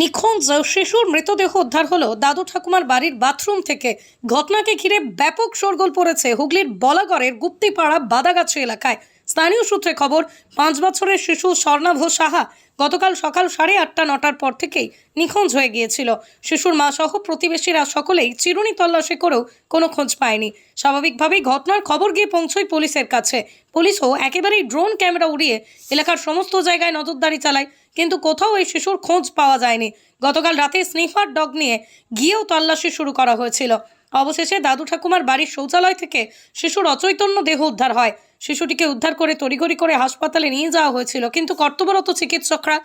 নিখোঁজ শিশুর মৃতদেহ উদ্ধার হলো দাদু ঠাকুমার বাড়ির বাথরুম থেকে। ঘটনাকে ঘিরে ব্যাপক শোরগোল পড়েছে হুগলির বলাগড়ের গুপ্তিপাড়া বাদাগাছি এলাকায়। স্থানীয় সূত্রে খবর, পাঁচ বছরের শিশু স্বর্ণাভ সাহা গতকাল সকাল সাড়ে আটটা, নটার পর থেকেই নিখোঁজ হয়ে গিয়েছিল। শিশুর মা সহ প্রতিবেশীরা সকলেই চিরুনি তল্লাশি করেও কোনো খোঁজ পায়নি। স্বাভাবিকভাবেই ঘটনার খবর গিয়ে পৌঁছয় পুলিশের কাছে। পুলিশও একেবারেই ড্রোন ক্যামেরা উড়িয়ে এলাকার সমস্ত জায়গায় নজরদারি চালায়, কিন্তু কোথাও এই শিশুর খোঁজ পাওয়া যায়নি। গতকাল রাতে স্নিফার ডগ নিয়ে গিয়েও তল্লাশি শুরু করা হয়েছিল। অবশেষে দাদু ঠাকুমার বাড়ির শৌচালয় থেকে শিশুর অচৈতন্য দেহ উদ্ধার হয়। শিশুটিকে উদ্ধার করে তড়িঘড়ি করে হাসপাতালে নিয়ে যাওয়া হয়েছিল, কিন্তু কর্তব্যরত চিকিৎসকরা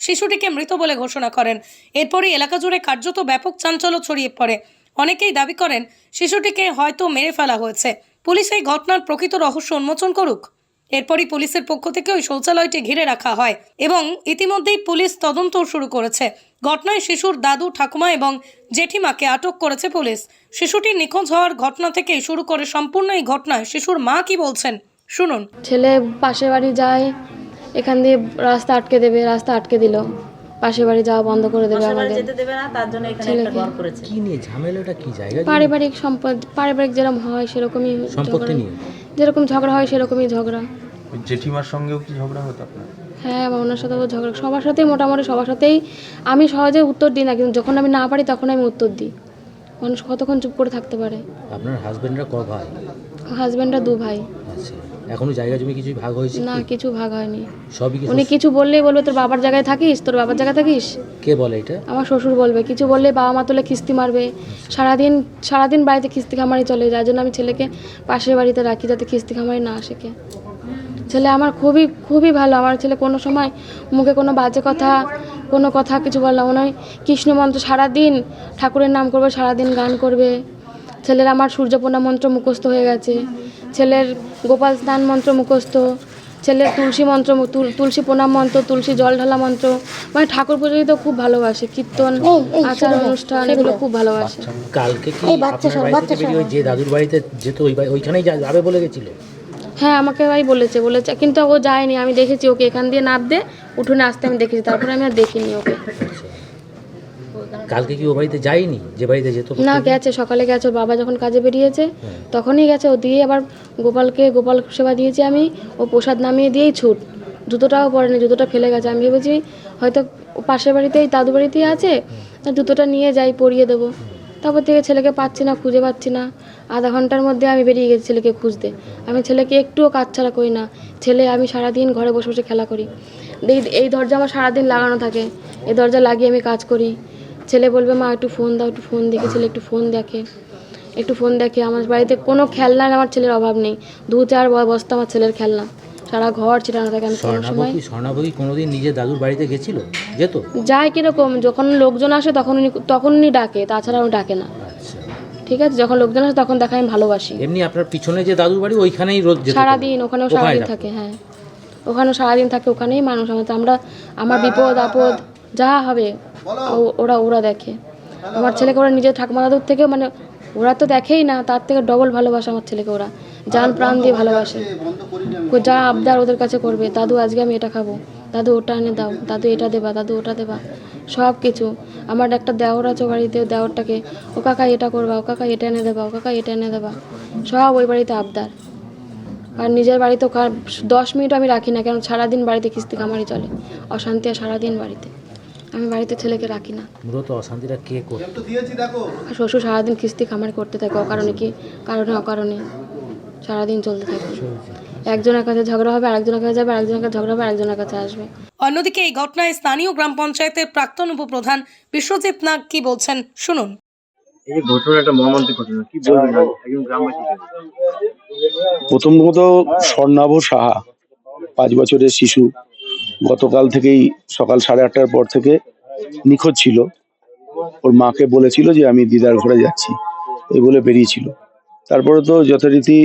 শিশুটিকে মৃত বলে ঘোষণা করেন। এরপরই এলাকা জুড়ে কার্যত ব্যাপক চাঞ্চল্য ছড়িয়ে পড়ে। অনেকেই দাবি করেন, শিশুটিকে হয়তো মেরে ফেলা হয়েছে। পুলিশ এই ঘটনার প্রকৃত রহস্য উন্মোচন করুক। এরপরই পুলিশের পক্ষ থেকে ওই শৌচালয়টি ঘিরে রাখা হয় এবং ইতিমধ্যেই পুলিশ তদন্ত শুরু করেছে। ঘটনায় শিশুর দাদু ঠাকুমা এবং জেঠিমাকে আটক করেছে পুলিশ। শিশুটির নিখোঁজ হওয়ার ঘটনা থেকে শুরু করে সম্পূর্ণ এই ঘটনায়। শিশুর মা কি বলছেন? শুনুন। ছেলে পাশে বাড়ি যায় এখান দিয়ে রাস্তা আটকে দেবে রাস্তা আটকে দিল। পাশে বাড়ি যাওয়া বন্ধ করে দেবে আমাদের। যেতে দেবে না তার জন্য এখানে একটা ছেলেকে। কি নিয়ে ঝামেলাটা কি জায়গা পারিবারিক সম্পদ পারিবারিক যেরকম হয় সেরকমই সম্পত্তি নিয়ে? যেরকম ঝগড়া হয় সেরকমই ঝগড়া। জেঠিমার সঙ্গেও কি ঝগড়া হতো আপনার? হ্যাঁ আমার ওনার সাথে ঝগড়া সবার সাথেই মোটামুটি সবার সাথেই আমি সহজে উত্তর দিই না কিন্তু যখন আমি না পারি তখন আমি উত্তর দিই। মানুষ কতক্ষণ চুপ করে থাকতে পারে? আপনার হাজবেন্ডরা ক ভাই? হাজব্যান্ডরা দু ভাই। আচ্ছা এখনও জায়গা জমি কিছুই ভাগ হয়েছে না কিছু ভাগ হয়নি। সবই কি উনি কিছু বললেই বলবে তোর বাবার জায়গায় থাকিস? তোর বাবার জায়গায় থাকিস? কে বলে এটা? আমার শ্বশুর বলবে কিছু বললে বাবা মা তোলে কিস্তি মারবে। সারাদিন সারাদিন বাড়িতে কিস্তি খামারি চলে যার জন্য আমি ছেলেকে পাশের বাড়িতে রাখি যাতে কিস্তি খামারি না শেখে। ছেলে আমার খুবই খুবই ভালো। আমার ছেলে কোনো সময় মুখে কোনো বাজে কথা কোনো কথা কিছু বললাম মনে হয় কৃষ্ণ মন্ত্র সারাদিন ঠাকুরের নাম করবে সারাদিন গান করবে। ছেলের আমার সূর্যপূর্ণা মন্ত্র মুখস্থ হয়ে গেছে। ছেলের গোপাল স্নান মন্ত্র মুখস্থ। ছেলের তুলসী মন্ত্র তুল- তুলসী প্রণাম মন্ত্র তুলসী জল ঢালা মন্ত্র। মানে ঠাকুর পুজো তো খুব ভালোবাসে। কীর্তন আচার অনুষ্ঠান এগুলো খুব ভালোবাসে। কালকে কি থেকে যে দাদুর বাড়িতে যেত ওইখানেই যাবে বলে গেছিল? হ্যাঁ আমাকে ভাই বলেছে বলেছে কিন্তু ও যায়নি আমি দেখেছি ওকে এখান দিয়ে নামতে উঠোনে আসতে আমি দেখেছি তারপরে আমি আর দেখিনি ওকে। কালকে কি ও বাড়িতে যায়নি যে বাড়িতে যেত? না গেছে সকালে গেছে ওর বাবা যখন কাজে বেরিয়েছে তখনই গেছে ও দিয়ে আবার গোপালকে গোপাল সেবা দিয়েছি আমি ও প্রসাদ নামিয়ে দিয়েই ছুট জুতোটাও পরেনি জুতোটা ফেলে গেছে আমি ভেবেছি হয়তো পাশের বাড়িতেই দাদু বাড়িতেই আছে জুতোটা নিয়ে যাই পরিয়ে দেবো। তারপর থেকে ছেলেকে পাচ্ছি না, খুঁজে পাচ্ছি না। আধা ঘণ্টার মধ্যে আমি বেরিয়ে গেছি ছেলেকে খুঁজতে। আমি ছেলেকে একটুও কাজ ছাড়া করি না। ছেলে, আমি সারাদিন ঘরে বসে বসে খেলা করি। এই এই দরজা আমার সারাদিন লাগানো থাকে। এই দরজা লাগিয়ে আমি কাজ করি। ছেলে বলবে, মা, একটু ফোন দাও, একটু ফোন দেখে। ছেলে একটু ফোন দেখে। একটু ফোন দেখে। আমার বাড়িতে কোনো খেলনার আমার ছেলের অভাব নেই। দু চার বস্তা আমার ছেলের খেলনা। সারা ঘর ছিটানো থাকে আমি কোনো সময় কোনোদিন নিজের দাদুর বাড়িতে গেছিল? যেত? যায় কীরকম যখন লোকজন আসে তখন উনি তখন উনি ডাকে তাছাড়া উনি ডাকে না। আচ্ছা। ঠিক আছে যখন লোকজন আসে তখন দেখা আমি ভালোবাসি। এমনি আপনার পিছনে যে দাদুর বাড়ি ওইখানেই রোজ যেত সারাদিন ওখানেও ওখানে সারাদিন থাকে হ্যাঁ। ওখানেও সারাদিন থাকে ওখানেই মানুষ আমাদের আমরা আমার বিপদ আপদ যা হবে ও- ওরা ওরা দেখে। আমার ছেলেকে ওরা নিজের ঠাকুমা দাদুর থেকে মানে ওরা তো দেখেই না তার থেকে ডবল ভালোবাসে আমার ছেলেকে ওরা। জান প্রাণ দিয়ে ভালোবাসে। যা আবদার ওদের কাছে করবে দাদু আজকে আমি এটা খাব। দাদু ওটা এনে দাও দাদু এটা দেবা দাদু ওটা দেবা। সব কিছু। আমার একটা দেওর আছে বাড়িতে দেওরটাকে ও কাকা এটা করবা ও কাকা এটা এনে দেবা ও কাকা এটা এনে দেবা। সব ওই বাড়িতে আবদার। আর নিজের বাড়িতে কার দশ মিনিট আমি রাখি না কেন সারাদিন বাড়িতে কিস্তি কামারি চলে। অশান্তি আর সারাদিন বাড়িতে। আমি বাড়িতে ছেলেকে রাখি না। মূলত অশান্তিটা কে করতো শ্বশুর সারাদিন কিস্তি কামারি করতে থাকে অকারণে কি? কারণে অকারণে। সারাদিন চলতে থাকে। একজনের কাছে ঝগড়া হবে আরেকজনের কাছে যাবে আরেকজনের কাছে ঝগড়া হবে আরেকজনের কাছে আসবে। অন্যদিকে এই ঘটনায় স্থানীয় গ্রাম পঞ্চায়েতের প্রাক্তন উপপ্রধান বিশ্বজিৎ নাগ কি বলছেন শুনুন। এই যে মর্মান্তিক ঘটনা কি বলবেন একজন গ্রামবাসী হিসেবে? প্রথমত স্বর্ণাভ সাহা পাঁচ বছরের শিশু। গতকাল থেকেই সকাল সাড়ে আটটার পর থেকে নিখোঁজ ছিল। ওর মাকে বলেছিল যে আমি দিদার ঘরে যাচ্ছি। এই বলে বেরিয়েছিল। তারপরে তো যথারীতি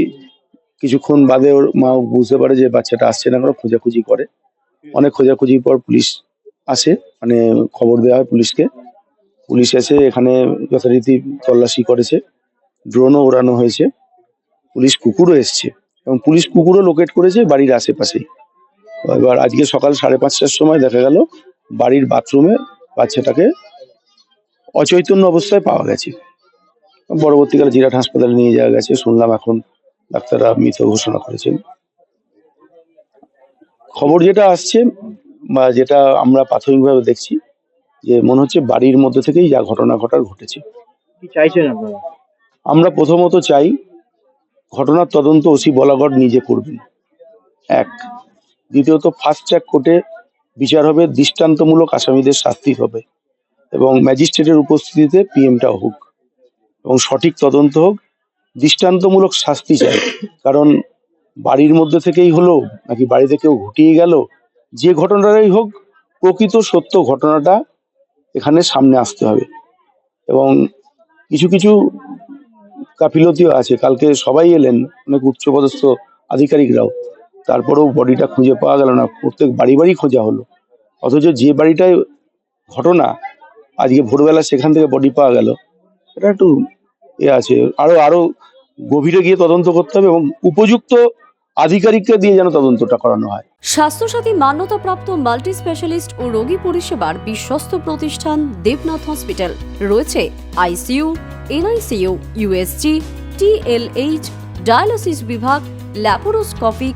কিছুক্ষণ বাদে ওর মা বুঝতে পারে যে বাচ্চাটা আসছে না কেন, খোঁজাখুঁজি করে। অনেক খোঁজাখুঁজির পর পুলিশ আসে মানে খবর দেওয়া হয় পুলিশকে। পুলিশ এসে এখানে যথারীতি তল্লাশি করেছে, ড্রোনও ওড়ানো হয়েছে। পুলিশ কুকুরও এসছে এবং পুলিশ কুকুরও লোকেট করেছে বাড়ির আশেপাশেই। এবার আজকে সকাল সাড়ে পাঁচটার সময় দেখা গেল বাড়ির বাথরুমে বাচ্চাটাকে অচৈতন্য অবস্থায় পাওয়া গেছে। পরবর্তীকালে জিরাট হাসপাতালে নিয়ে যাওয়া গেছে, শুনলাম এখন ডাক্তাররা মৃত ঘোষণা করেছেন। খবর যেটা আসছে বা যেটা আমরা প্রাথমিকভাবে দেখছি যে মনে হচ্ছে বাড়ির মধ্যে থেকেই যা ঘটনা ঘটার ঘটেছে। কি চাইছেন আপনারা? আমরা প্রথমত চাই ঘটনার তদন্ত ওসি বলাগড় নিজে করবেন। এক। দ্বিতীয়ত ফাস্ট ট্র্যাক কোর্টে বিচার হবে দৃষ্টান্তমূলক আসামিদের শাস্তি হবে এবং ম্যাজিস্ট্রেটের উপস্থিতিতে পিএমটা হোক এবং সঠিক তদন্ত হোক দৃষ্টান্তমূলক শাস্তি চাই। কারণ বাড়ির মধ্যে থেকেই হলো, নাকি বাড়িতে কেউ ঘটিয়ে গেল, যে ঘটনাটাই হোক, প্রকৃত সত্য ঘটনাটা এখানে সামনে আসতে হবে। এবং কিছু কিছু কাফিলতিও আছে, কালকে সবাই এলেন, অনেক উচ্চপদস্থ আধিকারিকরাও। তারপরেও বডিটা খুঁজে পাওয়া গেল না, প্রত্যেক বাড়ি বাড়ি খোঁজা হলো। অথচ যে বাড়িটায় ঘটনা, আজকে ভোরবেলা সেখান থেকে বডি পাওয়া গেল, এটা একটু এ আছে। আরও আরও গভীরে গিয়ে তদন্ত করতে হবে এবং উপযুক্ত আধিকারিককে দিয়ে যেন তদন্তটা করানো হয়। স্বাস্থ্যসাথী মান্যতাপ্রাপ্ত মাল্টি স্পেশালিস্ট ও রোগী পরিষেবার বিশ্বস্ত প্রতিষ্ঠান দেবনাথ হসপিটাল। রয়েছে ICU, NICU, USG, TLH, dialysis বিভাগ, ল্যাপারোস্কোপিক